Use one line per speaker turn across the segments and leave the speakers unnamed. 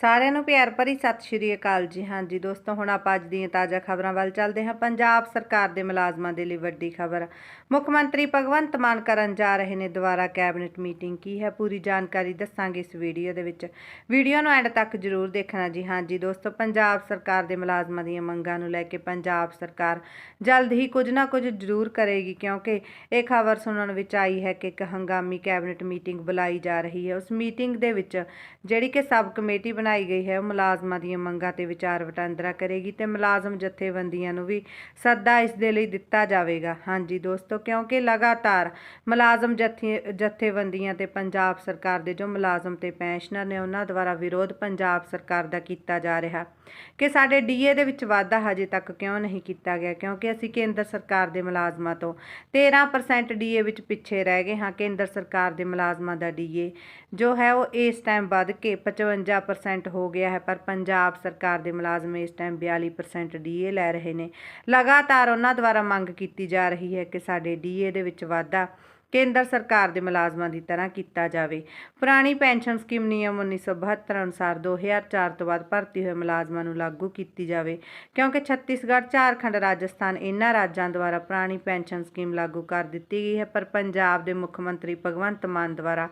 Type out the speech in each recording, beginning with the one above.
ਸਾਰਿਆਂ ਨੂੰ ਪਿਆਰ ਭਰੀ ਸਤਿ ਸ਼੍ਰੀ ਅਕਾਲ ਜੀ। ਹਾਂਜੀ ਦੋਸਤੋ, ਹੁਣ ਆਪਾਂ ਅੱਜ ਦੀਆਂ ਤਾਜ਼ਾ ਖਬਰਾਂ ਵੱਲ ਚੱਲਦੇ ਹਾਂ। ਪੰਜਾਬ ਸਰਕਾਰ ਦੇ ਮੁਲਾਜ਼ਮਾਂ ਦੇ ਲਈ ਵੱਡੀ ਖਬਰ। ਮੁੱਖ ਮੰਤਰੀ ਭਗਵੰਤ ਮਾਨ ਕਰਨ ਜਾ ਰਹੇ ਨੇ ਦੁਬਾਰਾ ਕੈਬਨਿਟ ਮੀਟਿੰਗ। ਕੀ ਹੈ ਪੂਰੀ ਜਾਣਕਾਰੀ ਦੱਸਾਂਗੇ ਇਸ ਵੀਡੀਓ ਦੇ ਵਿੱਚ। ਵੀਡੀਓ ਨੂੰ ਐਂਡ ਤੱਕ ਜਰੂਰ ਦੇਖਣਾ ਜੀ। ਹਾਂਜੀ ਦੋਸਤੋ, ਪੰਜਾਬ ਸਰਕਾਰ ਦੇ ਮੁਲਾਜ਼ਮਾਂ ਦੀਆਂ ਮੰਗਾਂ ਨੂੰ ਲੈ ਕੇ ਪੰਜਾਬ ਸਰਕਾਰ ਜਲਦ ਹੀ ਕੁਝ ਨਾ ਕੁਝ ਜ਼ਰੂਰ ਕਰੇਗੀ, ਕਿਉਂਕਿ ਇਹ ਖਬਰ ਸੁਣਨ ਵਿੱਚ ਆਈ ਹੈ ਕਿ ਇੱਕ ਹੰਗਾਮੀ ਕੈਬਨਿਟ ਮੀਟਿੰਗ ਬੁਲਾਈ ਜਾ ਰਹੀ ਹੈ। ਉਸ ਮੀਟਿੰਗ ਦੇ ਵਿੱਚ ਜਿਹੜੀ ਕਿ ਸਬ ਕਮੇਟੀ ਬਣਾਈ ਗਈ ਹੈ। ਉਹ ਮੁਲਾਜ਼ਮਾਂ ਦੀਆਂ ਮੰਗਾਂ ਤੇ ਵਿਚਾਰ ਵਟਾਂਦਰਾ ਕਰੇਗੀ ਤੇ ਮੁਲਾਜ਼ਮ ਜਥੇਬੰਦੀਆਂ ਨੂੰ ਵੀ ਸੱਦਾ ਇਸ ਦੇ ਲਈ ਦਿੱਤਾ ਜਾਵੇਗਾ। ਹਾਂਜੀ ਦੋਸਤੋ, ਕਿਉਂਕਿ ਲਗਾਤਾਰ ਮੁਲਾਜ਼ਮ ਜਥੇ, ਜਥੇਬੰਦੀਆਂ ਤੇ ਪੰਜਾਬ ਸਰਕਾਰ ਦੇ ਜੋ ਮੁਲਾਜ਼ਮ ਤੇ ਪੈਨਸ਼ਨਰ ਨੇ, ਉਹਨਾਂ ਦੁਆਰਾ ਵਿਰੋਧ ਪੰਜਾਬ ਸਰਕਾਰ ਦਾ ਕੀਤਾ ਜਾ ਰਿਹਾ। ਕਿ ਸਾਡੇ ਡੀਏ ਦੇ ਵਿੱਚ ਵਾਧਾ ਹਜੇ ਤੱਕ ਕਿਉਂ ਨਹੀਂ ਕੀਤਾ ਗਿਆ? ਕਿਉਂਕਿ ਅਸੀਂ ਕੇਂਦਰ ਸਰਕਾਰ ਦੇ ਮੁਲਾਜ਼ਮਾਂ ਤੋਂ 13% ਡੀਏ ਵਿੱਚ ਪਿੱਛੇ ਰਹਿ ਗਏ ਹਾਂ। ਕੇਂਦਰ ਸਰਕਾਰ ਦੇ ਮੁਲਾਜ਼ਮਾਂ ਦਾ ਡੀਏ ਜੋ ਹੈ, ਉਹ ਇਸ ਟਾਈਮ ਵੱਧ ਕੇ 55% ਹੋ ਗਿਆ ਹੈ, ਪਰ ਪੰਜਾਬ ਸਰਕਾਰ ਦੇ ਮੁਲਾਜ਼ਮ ਇਸ ਟਾਈਮ 42% ਡੀਏ ਲੈ ਰਹੇ ਨੇ। ਲਗਾਤਾਰ ਉਹਨਾਂ ਦੁਆਰਾ ਮੰਗ ਕੀਤੀ ਜਾ ਰਹੀ ਹੈ ਕਿ ਸਾਡੇ ਡੀਏ ਦੇ ਵਿੱਚ ਵਾਧਾ ਕੇਂਦਰ ਸਰਕਾਰ ਦੇ ਮੁਲਾਜ਼ਮਾਂ ਦੀ ਤਰ੍ਹਾਂ ਕੀਤਾ ਜਾਵੇ। ਪੁਰਾਣੀ ਪੈਨਸ਼ਨ ਸਕੀਮ ਨਿਯਮ 1972 ਅਨੁਸਾਰ 2004 ਤੋਂ ਬਾਅਦ ਭਰਤੀ ਹੋਏ ਮੁਲਾਜ਼ਮਾਂ ਨੂੰ ਲਾਗੂ ਕੀਤੀ ਜਾਵੇ, ਕਿਉਂਕਿ ਛੱਤੀਸਗੜ੍ਹ, ਝਾਰਖੰਡ, ਰਾਜਸਥਾਨ ਇਹਨਾਂ ਰਾਜਾਂ ਦੁਆਰਾ ਪੁਰਾਣੀ ਪੈਨਸ਼ਨ ਸਕੀਮ ਲਾਗੂ ਕਰ ਦਿੱਤੀ ਗਈ ਹੈ, ਪਰ ਪੰਜਾਬ ਦੇ ਮੁੱਖ ਮੰਤਰੀ ਭਗਵੰਤ ਮਾਨ ਦੁਆਰਾ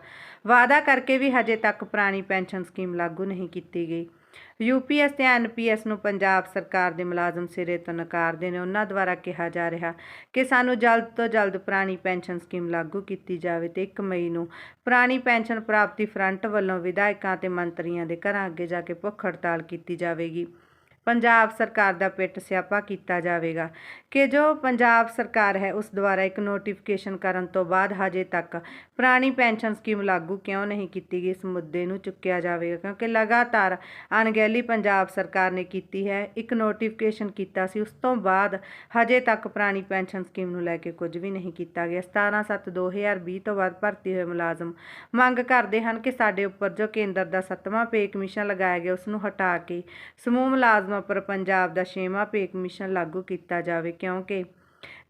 ਵਾਅਦਾ ਕਰਕੇ ਵੀ ਹਜੇ ਤੱਕ ਪੁਰਾਣੀ ਪੈਨਸ਼ਨ ਸਕੀਮ ਲਾਗੂ ਨਹੀਂ ਕੀਤੀ ਗਈ। ਯੂਪੀਐਸ ਤੇ ਐਨਪੀਐਸ ਨੂੰ ਪੰਜਾਬ ਸਰਕਾਰ ਦੇ ਮੁਲਾਜ਼ਮ ਸਿਰੇ ਤੋਂ ਨਕਾਰਦੇ ਨੇ। ਉਹਨਾਂ ਦੁਆਰਾ ਕਿਹਾ ਜਾ ਰਿਹਾ ਕਿ ਸਾਨੂੰ ਜਲਦ ਤੋਂ ਜਲਦ ਪੁਰਾਣੀ ਪੈਨਸ਼ਨ ਸਕੀਮ ਲਾਗੂ ਕੀਤੀ ਜਾਵੇ ਤੇ 1 ਮਈ ਨੂੰ ਪੁਰਾਣੀ ਪੈਨਸ਼ਨ ਪ੍ਰਾਪਤੀ ਫਰੰਟ ਵੱਲੋਂ ਵਿਧਾਇਕਾਂ ਤੇ ਮੰਤਰੀਆਂ ਦੇ ਘਰਾਂ ਅੱਗੇ ਜਾ ਕੇ ਭੁੱਖ ਹੜਤਾਲ ਕੀਤੀ ਜਾਵੇਗੀ। ਪੰਜਾਬ ਸਰਕਾਰ ਦਾ ਪਿੱਟ ਸਿਆਪਾ ਕੀਤਾ ਜਾਵੇਗਾ। ਕਿ ਜੋ ਪੰਜਾਬ ਸਰਕਾਰ ਹੈ, ਉਸ ਦੁਆਰਾ ਇੱਕ ਨੋਟੀਫਿਕੇਸ਼ਨ ਕਰਨ ਤੋਂ ਬਾਅਦ ਹਜੇ ਤੱਕ ਪੁਰਾਣੀ ਪੈਨਸ਼ਨ ਸਕੀਮ ਲਾਗੂ ਕਿਉਂ ਨਹੀਂ ਕੀਤੀ ਗਈ, ਇਸ ਮੁੱਦੇ ਨੂੰ ਚੁੱਕਿਆ ਜਾਵੇਗਾ। ਕਿਉਂਕਿ ਲਗਾਤਾਰ ਅਣਗਹਿਲੀ ਪੰਜਾਬ ਸਰਕਾਰ ਨੇ ਕੀਤੀ ਹੈ, ਇੱਕ ਨੋਟੀਫਿਕੇਸ਼ਨ ਕੀਤਾ ਸੀ, ਉਸ ਤੋਂ ਬਾਅਦ ਹਜੇ ਤੱਕ ਪੁਰਾਣੀ ਪੈਨਸ਼ਨ ਸਕੀਮ ਨੂੰ ਲੈ ਕੇ ਕੁਝ ਵੀ ਨਹੀਂ ਕੀਤਾ ਗਿਆ। 17/7/2020 ਤੋਂ ਬਾਅਦ ਭਰਤੀ ਹੋਏ ਮੁਲਾਜ਼ਮ ਮੰਗ ਕਰਦੇ ਹਨ ਕਿ ਸਾਡੇ ਉੱਪਰ ਜੋ ਕੇਂਦਰ ਦਾ ਸੱਤਵਾਂ ਪੇ ਕਮਿਸ਼ਨ ਲਗਾਇਆ ਗਿਆ, ਉਸ ਨੂੰ ਹਟਾ ਕੇ ਸਮੂਹ ਮੁਲਾਜ਼ਮ ਉੱਪਰ ਪੰਜਾਬ ਦਾ ਛੇਵਾਂ ਪੇ ਮਿਸ਼ਨ ਲਾਗੂ ਕੀਤਾ ਜਾਵੇ, ਕਿਉਂਕਿ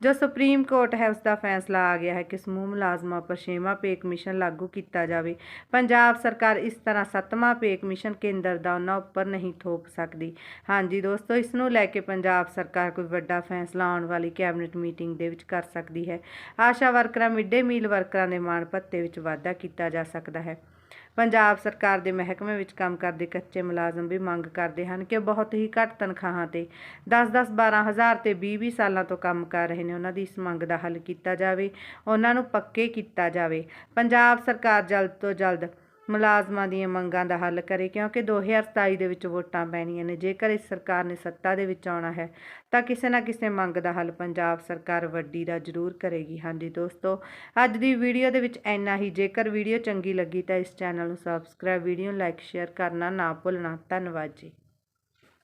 ਜੋ ਸੁਪਰੀਮ ਕੋਰਟ ਹੈ ਉਸ ਦਾ ਫੈਸਲਾ ਆ ਗਿਆ ਹੈ ਕਿ ਸਮੂਹ ਮੁਲਾਜ਼ਮਾਂ ਉੱਪਰ ਛੇਵਾਂ ਪੇਕ ਮਿਸ਼ਨ ਲਾਗੂ ਕੀਤਾ ਜਾਵੇ। ਪੰਜਾਬ ਸਰਕਾਰ ਇਸ ਤਰ੍ਹਾਂ ਸੱਤਵਾਂ ਪੇਕ ਮਿਸ਼ਨ ਕੇਂਦਰ ਦਾ ਉਹਨਾਂ ਉੱਪਰ ਨਹੀਂ ਥੋਪ ਸਕਦੀ। ਹਾਂਜੀ ਦੋਸਤੋ, ਇਸ ਨੂੰ ਲੈ ਕੇ ਪੰਜਾਬ ਸਰਕਾਰ ਕੋਈ ਵੱਡਾ ਫੈਸਲਾ ਆਉਣ ਵਾਲੀ ਕੈਬਨਿਟ ਮੀਟਿੰਗ ਦੇ ਵਿੱਚ ਕਰ ਸਕਦੀ ਹੈ। ਆਸ਼ਾ ਵਰਕਰਾਂ ਮਿਡ ਮੀਲ ਵਰਕਰਾਂ ਦੇ ਮਾਣ ਭੱਤੇ ਵਿੱਚ ਵਾਧਾ ਕੀਤਾ ਜਾ ਸਕਦਾ ਹੈ। ਪੰਜਾਬ ਸਰਕਾਰ ਦੇ ਮਹਿਕਮੇ ਵਿੱਚ ਕੰਮ ਕਰਦੇ ਕੱਚੇ ਮੁਲਾਜ਼ਮ ਵੀ ਮੰਗ ਕਰਦੇ ਹਨ ਕਿ ਬਹੁਤ ਹੀ ਘੱਟ ਤਨਖਾਹਾਂ ਤੇ 10-10 12000 ਤੇ 20-20 ਸਾਲਾਂ ਤੋਂ ਕੰਮ ਕਰ ਰਹੇ ਨੇ। ਉਹਨਾਂ ਦੀ ਇਸ ਮੰਗ ਦਾ ਹੱਲ ਕੀਤਾ ਜਾਵੇ, ਉਹਨਾਂ ਨੂੰ ਪੱਕੇ ਕੀਤਾ ਜਾਵੇ। ਪੰਜਾਬ ਸਰਕਾਰ ਜਲਦ ਤੋਂ ਜਲਦ ਮੁਲਾਜ਼ਮਾਂ ਦੀਆਂ ਮੰਗਾਂ ਦਾ ਹੱਲ ਕਰੇ, ਕਿਉਂਕਿ 2027 ਦੇ ਵਿੱਚ ਵੋਟਾਂ ਪੈਣੀਆਂ ਨੇ। ਜੇਕਰ ਇਸ ਸਰਕਾਰ ਨੇ ਸੱਤਾ ਦੇ ਵਿੱਚ ਆਉਣਾ ਹੈ, ਤਾਂ ਕਿਸੇ ਨਾ ਕਿਸੇ ਮੰਗ ਦਾ ਹੱਲ ਪੰਜਾਬ ਸਰਕਾਰ ਵੱਡੀ ਦਾ ਜ਼ਰੂਰ ਕਰੇਗੀ। ਹਾਂਜੀ ਦੋਸਤੋ, ਅੱਜ ਦੀ ਵੀਡੀਓ ਦੇ ਵਿੱਚ ਇੰਨਾ ਹੀ। ਜੇਕਰ ਵੀਡੀਓ ਚੰਗੀ ਲੱਗੀ ਤਾਂ ਇਸ ਚੈਨਲ ਨੂੰ ਸਬਸਕ੍ਰਾਈਬ ਵੀਡੀਓ ਨੂੰ ਲਾਈਕ ਸ਼ੇਅਰ ਕਰਨਾ ਨਾ ਭੁੱਲਣਾ। ਧੰਨਵਾਦ ਜੀ।